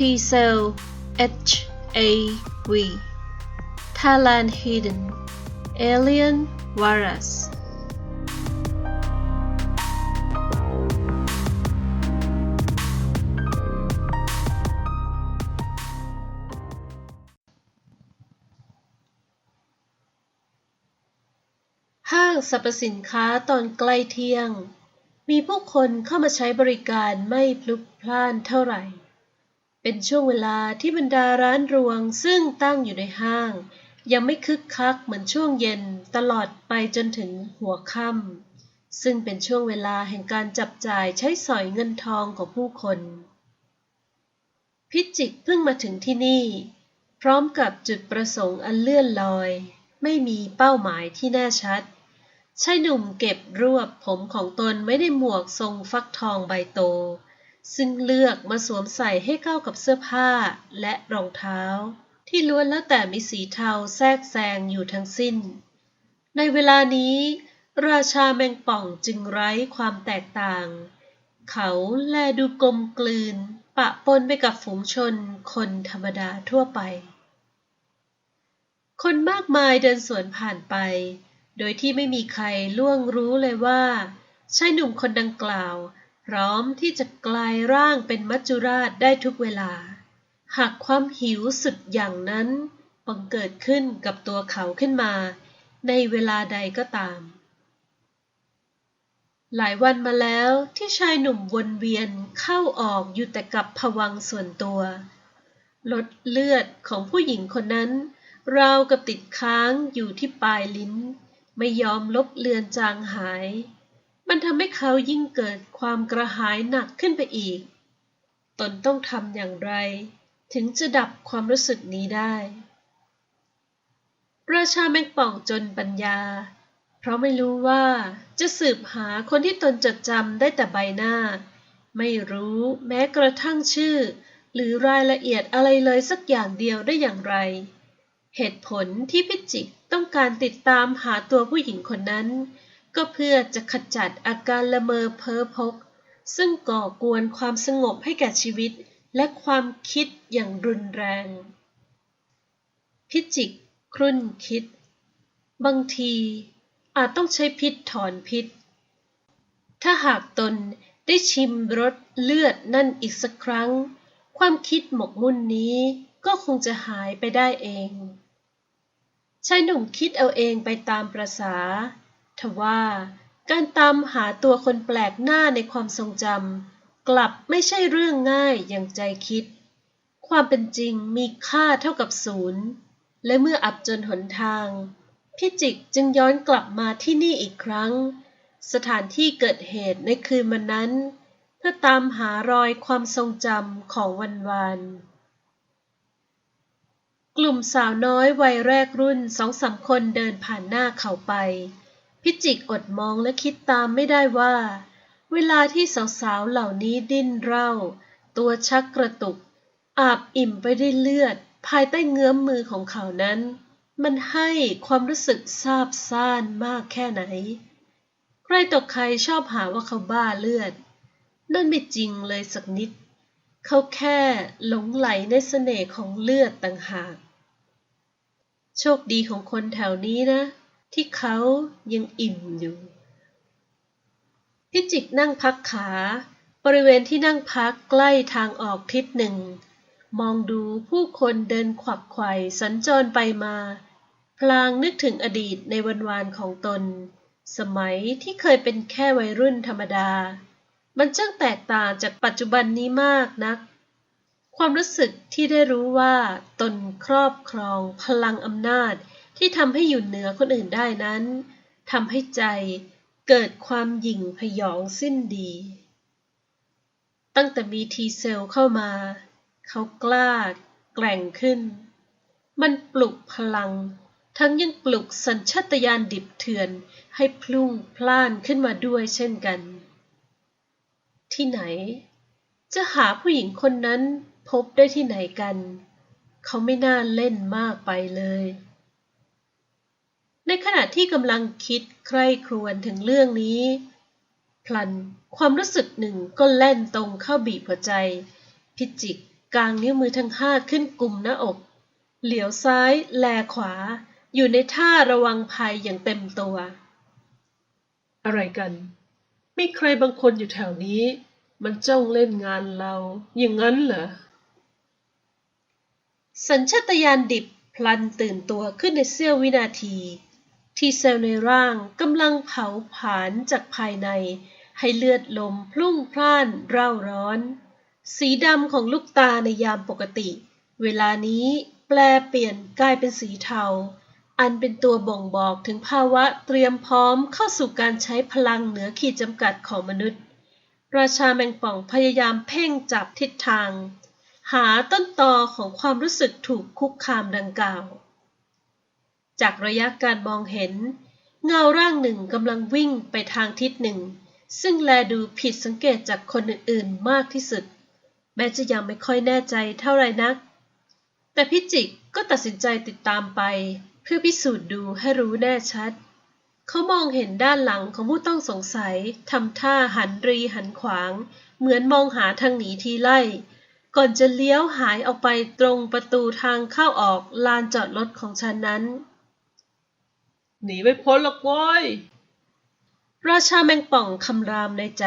T cell HAV Thailand hidden alien virus ห้างสรรพสินค้าตอนใกล้เที่ยง มีผู้คนเข้ามาใช้บริการไม่พลุกพล่านเท่าไหร่ เป็นช่วงเวลาที่บรรดาร้านรวงซึ่งตั้งอยู่ในห้าง ยังไม่คึกคักเหมือนช่วงเย็นตลอดไปจนถึงหัวค่ำซึ่งเป็นช่วงเวลาแห่งการจับจ่ายใช้สอยเงินทองของผู้คน พิจิกเพิ่งมาถึงที่นี่ พร้อมกับจุดประสงค์อันเลื่อนลอย ไม่มีเป้าหมายที่แน่ชัดชายหนุ่มเก็บรวบผมของตนไม่ได้หมวกทรงฟักทองใบโต ซึ่งเลือกมาสวมใส่ให้เข้ากับเสื้อผ้าและรองเท้า ที่ล้วนแล้วแต่มีสีเทาแทรกแซงอยู่ทั้งสิ้น ในเวลานี้ ราชาแมงป่องจึงไร้ความแตกต่าง เขาแลดูกลมกลืน ปะปนไปกับฝูงชนคนธรรมดาทั่วไป คนมากมายเดินสวนผ่านไป โดยที่ไม่มีใครล่วงรู้เลยว่าชายหนุ่มคนดังกล่าว ร้อมที่จะกลายร่างเป็นมัจจุราชได้ทุกเวลา หากความหิวสุดอย่างนั้นบังเกิดขึ้นกับตัวเขาขึ้นมา ในเวลาใดก็ตาม หลายวันมาแล้วที่ชายหนุ่มวนเวียนเข้าออกอยู่แต่กับผวังส่วนตัวลดเลือดของผู้หญิงคนนั้นราวกับติดค้างอยู่ที่ปลายลิ้น ไม่ยอมลบเลือนจางหาย มันทำให้เขายิ่งเกิดความกระหายหนักขึ้นไปอีก ตนต้องทำอย่างไร ถึงจะดับความรู้สึกนี้ได้ ราชาแมงป่องจนปัญญา เพราะไม่รู้ว่าจะสืบหาคนที่ตนจดจำได้แต่ใบหน้า ไม่รู้แม้กระทั่งชื่อ หรือรายละเอียดอะไรเลยสักอย่างเดียวได้อย่างไร เหตุผลที่พิจิกต้องการติดตามหาตัวผู้หญิงคนนั้น ก็เพื่อจะขจัดอาการละเมอเพ้อพก ซึ่งก่อกวนความสงบให้แก่ชีวิต และความคิดอย่างรุนแรง พิจิก ครุ่นคิด บางที อาจต้องใช้พิษถอนพิษ ถ้าหากตนได้ชิมรสเลือดนั่นอีกสักครั้ง ความคิดหมกมุ่นนี้ก็คงจะหายไปได้เองชายหนุ่มคิดเอาเองไปตามประษา ทว่าการตามหาตัวคนแปลกหน้าในความทรงจำกลับไม่ใช่เรื่องง่ายอย่างใจคิด ความเป็นจริงมีค่าเท่ากับศูนย์ และเมื่ออับจนหนทาง พิจิกจึงย้อนกลับมาที่นี่อีกครั้ง สถานที่เกิดเหตุในคืนวันนั้น เพื่อตามหารอยความทรงจำของวันวานกลุ่มสาวน้อยวัยแรกรุ่นสองสามคนเดินผ่านหน้าเขาไป พิจิกอดมองและคิดตามไม่ได้ว่า เวลาที่สาวๆเหล่านี้ดิ้นเร่า ตัวชักกระตุก อาบอิ่มไปด้วยเลือด ภายใต้เงื้อมมือของเขานั้น มันให้ความรู้สึกซาบซ่านมากแค่ไหน ใครต่อใครชอบหาว่าเขาบ้าเลือด นั่นไม่จริงเลยสักนิด เขาแค่หลงไหลในเสน่ห์ของเลือดต่างหาก โชคดีของคนแถวนี้นะ ที่เขายังอิ่มอยู่ พิจิกนั่งพักขา บริเวณที่นั่งพักใกล้ทางออกทิศหนึ่ง มองดูผู้คนเดินขวักไขว่สัญจรไปมา พลางนึกถึงอดีตในวันวานของตน สมัยที่เคยเป็นแค่วัยรุ่นธรรมดา มันช่างแตกต่างจากปัจจุบันนี้มากนักความรู้สึกที่ได้รู้ว่าตนครอบครองพลังอำนาจ ที่ทำให้อยู่เหนือคนอื่นได้นั้นทำให้ใจเกิดความหยิ่งพยองสิ้นดี ตั้งแต่มีทีเซลเข้ามา เขากล้า แกร่งขึ้น มันปลุกพลัง ทั้งยังปลุกสัญชาตญาณดิบเถื่อนให้พลุ่งพล่านขึ้นมาด้วยเช่นกัน ที่ไหน จะหาผู้หญิงคนนั้นพบได้ที่ไหนกัน เขาไม่น่าเล่นมากไปเลย ในขณะที่กำลังคิดใคร่ครวญถึงเรื่องนี้ พลันความรู้สึกหนึ่งก็แล่นตรงเข้าบีบหัวใจ พิจิกกางนิ้วมือทั้งห้าขึ้นกลุ่มหน้าอก เหลียวซ้าย แลขวา อยู่ในท่าระวังภัยอย่างเต็มตัว อะไรกัน มีใครบางคนอยู่แถวนี้ มันจ้องเล่นงานเรา อย่างนั้นเหรอ สัญชาตญาณดิบพลันตื่นตัวขึ้นในเสี้ยววินาที ที่เซลล์ในร่างกำลังเผาผลาญจากภายใน ให้เลือดลมพลุ่งพล่านเร่าร้อน สีดำของลูกตาในยามปกติ เวลานี้แปลเปลี่ยนกลายเป็นสีเทา อันเป็นตัวบ่งบอกถึงภาวะเตรียมพร้อมเข้าสู่การใช้พลังเหนือขีดจำกัดของมนุษย์ ราชาแมงป่องพยายามเพ่งจับทิศทาง หาต้นตอของความรู้สึกถูกคุกคามดังกล่าว จากระยะการมองเห็น เงาร่างหนึ่งกำลังวิ่งไปทางทิศหนึ่ง ซึ่งแลดูผิดสังเกตจากคนอื่นๆมากที่สุด แม้จะยังไม่ค่อยแน่ใจเท่าไรนัก แต่พิจิกก็ตัดสินใจติดตามไป เพื่อพิสูจน์ดูให้รู้แน่ชัด เขามองเห็นด้านหลังของผู้ต้องสงสัยทำท่าหันรีหันขวาง เหมือนมองหาทางหนีทีไล่ก่อนจะเลี้ยวหายออกไปตรงประตูทางเข้าออกลานจอดรถของฉันนั้น หนีไม่พ้นหรอกว้ย ราชาแมงป่องคำรามในใจ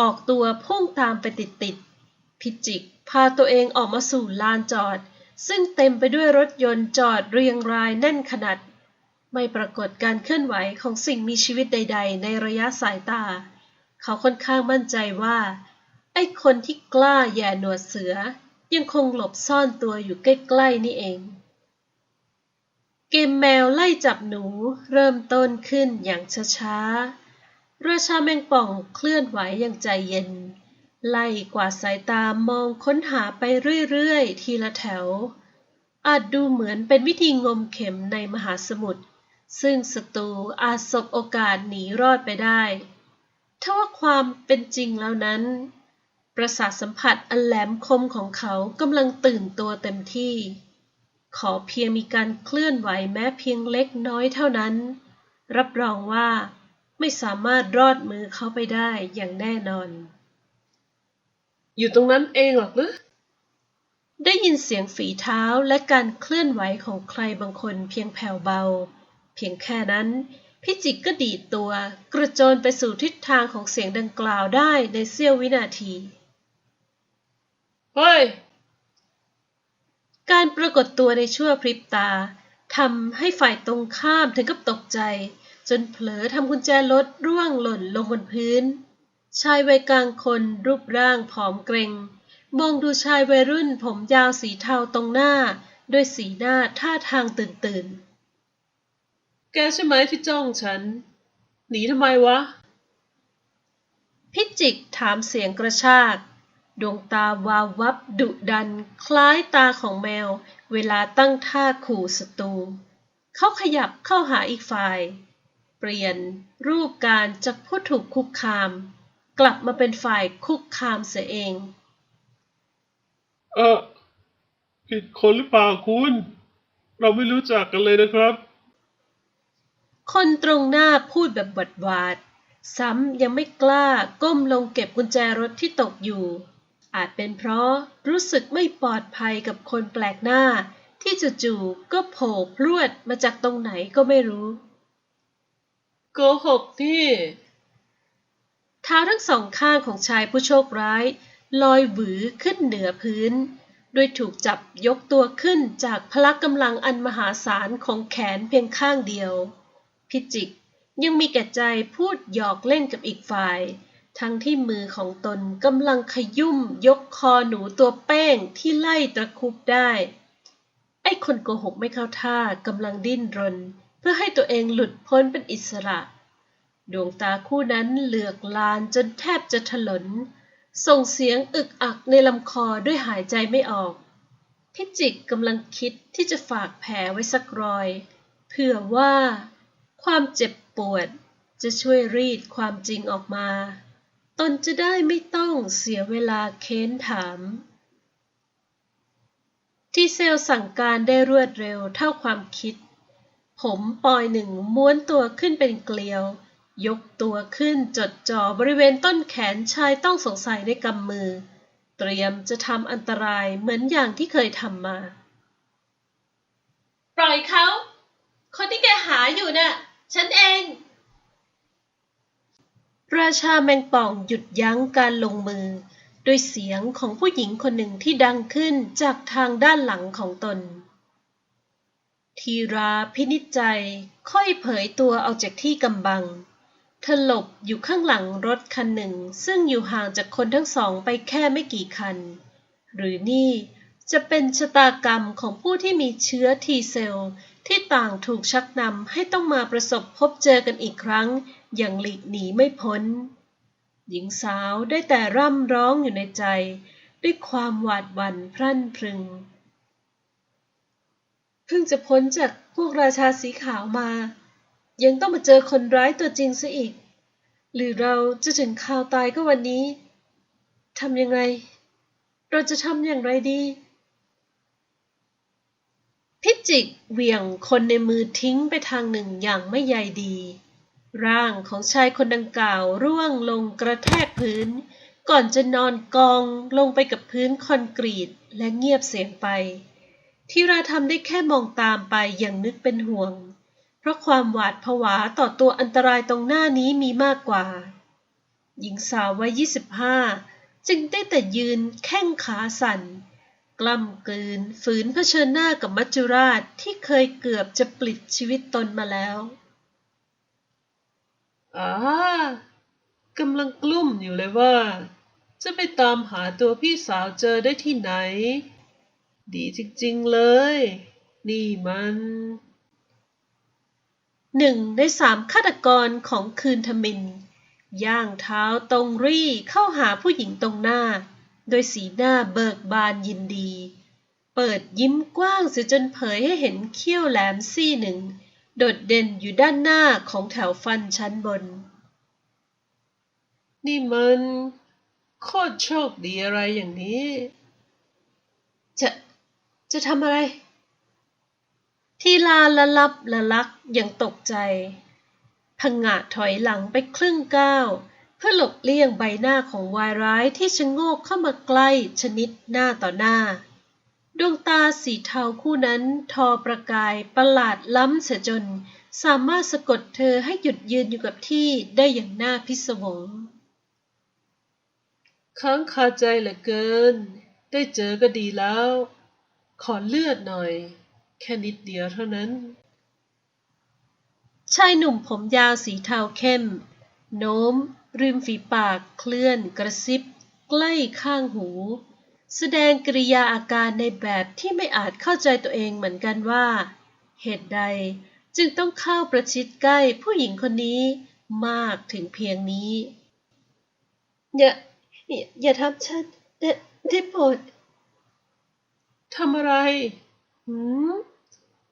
ออกตัวพุ่งตามไปติดๆ พิจิกพาตัวเองออกมาสู่ลานจอด ซึ่งเต็มไปด้วยรถยนต์จอดเรียงรายแน่นขนาด ไม่ปรากฏการเคลื่อนไหวของสิ่งมีชีวิตใด ๆ ในระยะสายตา เขาค่อนข้างมั่นใจว่า ไอ้คนที่กล้าแย่หนวดเสือ ยังคงหลบซ่อนตัวอยู่ใกล้ ๆ นี่เอง เกมแมวไล่จับหนูเริ่มต้นขึ้นอย่างช้าๆ ราชาแมงป่องเคลื่อนไหวอย่างใจเย็น ไล่กวาดสายตามองค้นหาไปเรื่อยๆ ทีละแถว อาจดูเหมือนเป็นวิธีงมเข็มในมหาสมุทร ซึ่งศัตรูอาจสบโอกาสหนีรอดไปได้ทว่าความเป็นจริงแล้วนั้น ประสาทสัมผัสอันแหลมคมของเขากำลังตื่นตัวเต็มที่ ขอเพียงมีการเคลื่อนไหวแม้เพียงเล็กน้อยเท่านั้น รับรองว่าไม่สามารถรอดมือเขาไปได้อย่างแน่นอน อยู่ตรงนั้นเองหรอกหรือได้ยินเสียงฝีเท้าและการเคลื่อนไหวของใครบางคนเพียงแผ่วเบา เพียงแค่นั้น พิจิกก็ดีดตัวกระโจนไปสู่ทิศทางของเสียงดังกล่าวได้ในเสี้ยววินาที เฮ้ย การปรากฏตัวในชั่วพริบตาทำให้ฝ่ายตรงข้ามถึงกับตกใจ จนเผลอทำกุญแจรถร่วงหล่นลงบนพื้น ชายวัยกลางคนรูปร่างผอมเกรงมองดูชายวัยรุ่นผมยาวสีเทาตรงหน้า ด้วยสีหน้าท่าทางตื่นตื่น แกใช่ไหมที่จ้องฉัน หนีทำไมวะ พิจิกถามเสียงกระชาก ดวงตาวาววับดุดัน คล้ายตาของแมว เวลาตั้งท่าขู่ศัตรู เขาขยับเข้าหาอีกฝ่าย เปลี่ยนรูปการจากผู้ถูกคุกคาม กลับมาเป็นฝ่ายคุกคามเสียเอง เออผิดคนหรือเปล่าคุณ เราไม่รู้จักกันเลยนะครับ คนตรงหน้าพูดแบบบดหวาด ซ้ำยังไม่กล้าก้มลงเก็บกุญแจรถที่ตกอยู่ อาจเป็นเพราะรู้สึกไม่ปลอดภัยกับคนแปลกหน้า ที่จู่ๆก็โผล่พรวดมาจากตรงไหนก็ไม่รู้โกหกที่เท้าทั้งสองข้างของชายผู้โชคร้าย ลอยหวือขึ้นเหนือพื้นโดยถูกจับยกตัวขึ้นจากพละกำลังอันมหาศาลของแขนเพียงข้างเดียว พิจิกยังมีแก่ใจพูดหยอกเล่นกับอีกฝ่าย ทั้งที่มือของตนกำลังขยุ่มยกคอหนูตัวแป้งที่ไล่ตะคุบได้ ไอ้คนโกหกไม่เข้าท่ากำลังดิ้นรน เพื่อให้ตัวเองหลุดพ้นเป็นอิสระ ดวงตาคู่นั้นเหลือกลานจนแทบจะถลน ส่งเสียงอึกอักในลำคอด้วยหายใจไม่ออก พิจิกกำลังคิดที่จะฝากแผลไว้สักรอยเผื่อว่า ความเจ็บปวดจะช่วยรีดความจริงออกมา นจะได้ไม่ต้องเสียเวลาเค้นถาม ที่เซลสั่งการได้รวดเร็วเท่าความคิด ผมปอยหนึ่งม้วนตัวขึ้นเป็นเกลียว ยกตัวขึ้นจดจ่อบริเวณต้นแขนชายต้องสงสัยในกำมือ เตรียมจะทำอันตรายเหมือนอย่างที่เคยทำมา ปล่อยเขา คนที่แกหาอยู่น่ะ ฉันเอง ราชาแมงป่องหยุดยั้งการลงมือ ด้วยเสียงของผู้หญิงคนหนึ่งที่ดังขึ้นจากทางด้านหลังของตน ทีราพินิจใจค่อยเผยตัวออกจากที่กำบังเธอหลบอยู่ข้างหลังรถคันหนึ่ง ซึ่งอยู่ห่างจากคนทั้งสองไปแค่ไม่กี่คัน หรือนี่จะเป็นชะตากรรมของผู้ที่มีเชื้อทีเซลที่ต่างถูกชักนำให้ต้องมาประสบพบเจอกันอีกครั้ง ย่างหลีกหนีไม่พ้น หญิงสาวได้แต่ร่ำร้องอยู่ในใจ ด้วยความหวาดหวั่นพรั่นพรึง เพิ่งจะพ้นจากพวกราชาสีขาวมา ยังต้องมาเจอคนร้ายตัวจริงซะอีก หรือเราจะถึงข่าวตายก็วันนี้ทำยังไง เราจะทำอย่างไรดีพิจิกเหวี่ยงคนในมือทิ้งไปทางหนึ่งอย่างไม่ใยดี ร่างของชายคนดังกล่าวร่วงลงกระแทกพื้น ก่อนจะนอนกองลงไปกับพื้นคอนกรีตและเงียบเสียงไปทีราทำได้แค่มองตามไปอย่างนึกเป็นห่วง เพราะความหวาดผวาต่อตัวอันตรายตรงหน้านี้มีมากกว่า หญิงสาววัย 25 จึงได้แต่ยืนแข้งขาสั่น กล้ำกลืนฝืนเผชิญหน้ากับมัจจุราชที่เคยเกือบจะปลิดชีวิตตนมาแล้ว อ่ากำลังกลุ้มอยู่เลยว่า จะไปตามหาตัวพี่สาวเจอได้ที่ไหน ดีจริงๆเลย นี่มันหนึ่งในสามฆาตกรของคืนทมิน ย่างเท้าตรงรี่เข้าหาผู้หญิงตรงหน้า โดยสีหน้าเบิกบานยินดี เปิดยิ้มกว้างเสียจนเผยให้เห็นเขี้ยวแหลมซี่หนึ่ง โดดเด่นอยู่ด้านหน้าของแถวฟันชั้นบน นี่มันโคตรโชคดีอะไรอย่างนี้ จะ จะทำอะไร ทีลาละลับละลักอย่างตกใจพังงะถอยหลังไปครึ่งก้าวเพื่อหลบเลี่ยงใบหน้าของวายร้ายที่ชะโงกเข้ามาใกล้ชนิดหน้าต่อหน้า ดวงตาสีเทาคู่นั้นทอประกายประหลาดล้ำเสียจน สามารถสะกดเธอให้หยุดยืนอยู่กับที่ได้อย่างน่าพิศวงค้างคาใจเหลือเกิน ได้เจอก็ดีแล้ว ขอเลือดหน่อย แค่นิดเดียวเท่านั้น ชายหนุ่มผมยาวสีเทาเข้ม โน้ม ริมฝีปากเคลื่อนกระซิบ ใกล้ข้างหู แสดงกริยาอาการในแบบที่ไม่อาจเข้าใจตัวเองเหมือนกันว่า เหตุใดจึงต้องเข้าประชิดใกล้ผู้หญิงคนนี้มากถึงเพียงนี้ อย่า อย่าอย่าทำฉันได้ได้โปรดทำอะไรหืม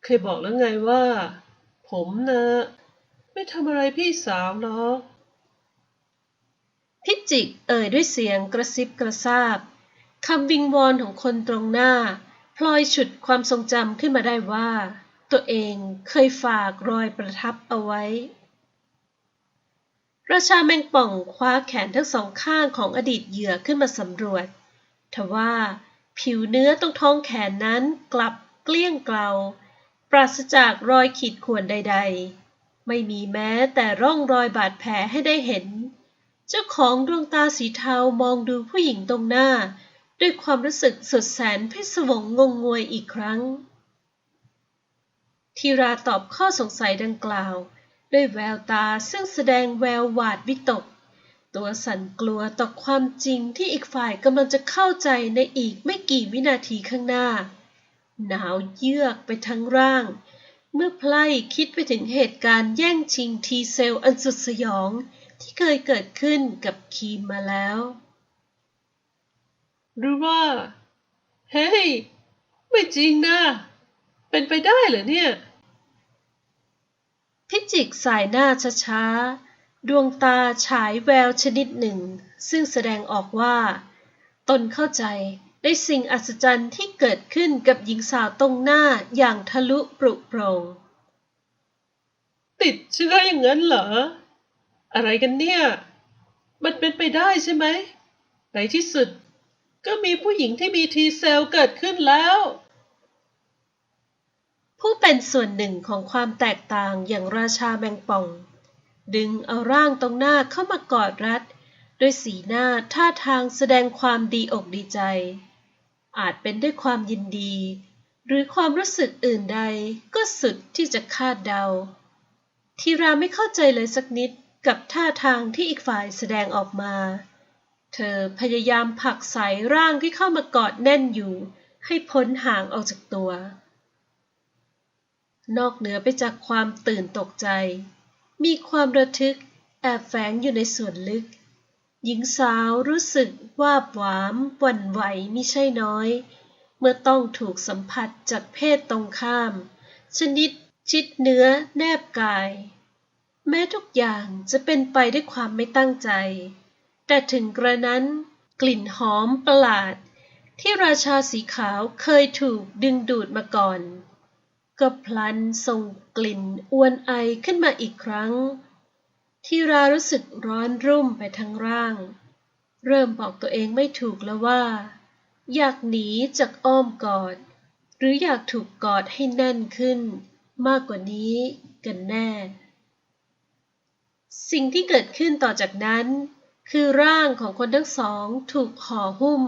เคยบอกแล้วไงว่า ผมนะ ไม่ทำอะไรพี่สาวหรอกพิจิกเอ่ยด้วยเสียงกระซิบกระซาบ คำวิงวอนของคนตรงหน้า พลอยฉุดความทรงจำขึ้นมาได้ว่า ตัวเองเคยฝากรอยประทับเอาไว้ ราชาแมงป่องคว้าแขนทั้งสองข้างของอดีตเหยื่อขึ้นมาสำรวจทว่าผิวเนื้อตรงท้องแขนนั้นกลับเกลี้ยงเกลา ปราศจากรอยขีดข่วนใด ๆ ไม่มีแม้แต่ร่องรอยบาดแผลให้ได้เห็น เจ้าของดวงตาสีเทามองดูผู้หญิงตรงหน้า ด้วยความรู้สึกสุดแสนพิศวงงงงวยอีกครั้ง ทีราตอบข้อสงสัยดังกล่าว ด้วยแววตาซึ่งแสดงแววหวาดวิตก ตัวสั่นกลัวต่อความจริงที่อีกฝ่ายกำลังจะเข้าใจในอีกไม่กี่วินาทีข้างหน้า หนาวเยือกไปทั้งร่าง เมื่อไพล่คิดไปถึงเหตุการณ์แย่งชิงทีเซลอันสุดสยองที่เคยเกิดขึ้นกับคีมมาแล้ว หรือว่า เฮ้ย ไม่จริงนะ เป็นไปได้เหรอเนี่ย พิจิกสายหน้าช้าๆ ดวงตาฉายแววชนิดหนึ่ง ซึ่งแสดงออกว่า ตนเข้าใจในสิ่งอัศจรรย์ที่เกิดขึ้นกับหญิงสาวตรงหน้าอย่างทะลุปรุโปรงติดเชื้ออย่างนั้นเหรอ อะไรกันเนี่ย มันเป็นไปได้ใช่ไหมในที่สุด ก็มีผู้หญิงที่มีทีเซลเกิดขึ้นแล้ว ผู้เป็นส่วนหนึ่งของความแตกต่างอย่างราชาแมงป่อง ดึงเอาร่างตรงหน้าเข้ามากอดรัด ด้วยสีหน้าท่าทางแสดงความดีอกดีใจ อาจเป็นด้วยความยินดี หรือความรู้สึกอื่นใดก็สุดที่จะคาดเดา ทีราไม่เข้าใจเลยสักนิดกับท่าทางที่อีกฝ่ายแสดงออกมา เธอพยายามผลักใสร่างที่เข้ามากอดแน่นอยู่ ให้พ้นห่างออกจากตัว นอกเหนือไปจากความตื่นตกใจ มีความระทึกแอบแฝงอยู่ในส่วนลึก หญิงสาวรู้สึกว่าบหวามวันไหวมิใช่น้อย เมื่อต้องถูกสัมผัสจากเพศตรงข้าม ชนิดชิดเนื้อแนบกาย แม้ทุกอย่างจะเป็นไปด้วยความไม่ตั้งใจ แต่ถึงกระนั้นกลิ่นหอมประหลาด ที่ราชาสีขาวเคยถูกดึงดูดมาก่อน ก็พลันส่งกลิ่นอวนไอขึ้นมาอีกครั้ง ที่รารู้สึกร้อนรุ่มไปทั้งร่าง เริ่มบอกตัวเองไม่ถูกแล้วว่า อยากหนีจากอ้อมกอด หรืออยากถูกกอดให้แน่นขึ้น มากกว่านี้กันแน่ สิ่งที่เกิดขึ้นต่อจากนั้น คือร่างของคนทั้งสองถูกห่อหุ้ม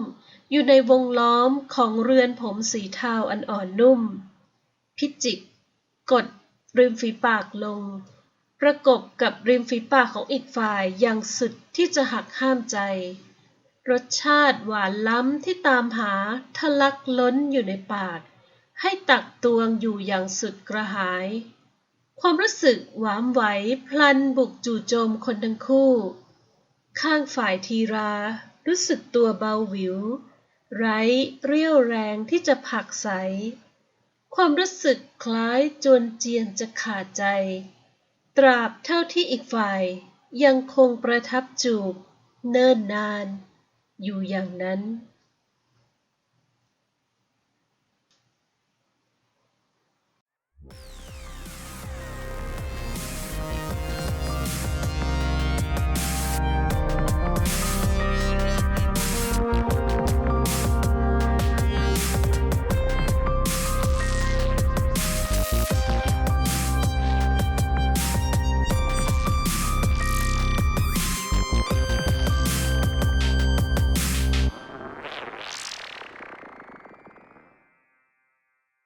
อยู่ในวงล้อมของเรือนผมสีเทาอันอ่อนนุ่ม พิจิก กด ริมฝีปากลง ประกบกับริมฝีปากของอีกฝ่ายอย่างสุดที่จะหักห้ามใจ รสชาติหวานล้ำที่ตามหาทะลักล้นอยู่ในปาก ให้ตักตวงอยู่อย่างสุดกระหาย ความรู้สึกหวามไหวพลันบุกจู่โจมคนทั้งคู่ ข้างฝ่ายทีรารู้สึกตัวเบาหวิว ไร้เรี่ยวแรงที่จะผักใส ความรู้สึกคล้ายจวนเจียนจะขาดใจ ตราบเท่าที่อีกฝ่ายยังคงประทับจูบ เนิ่นนาน อยู่อย่างนั้น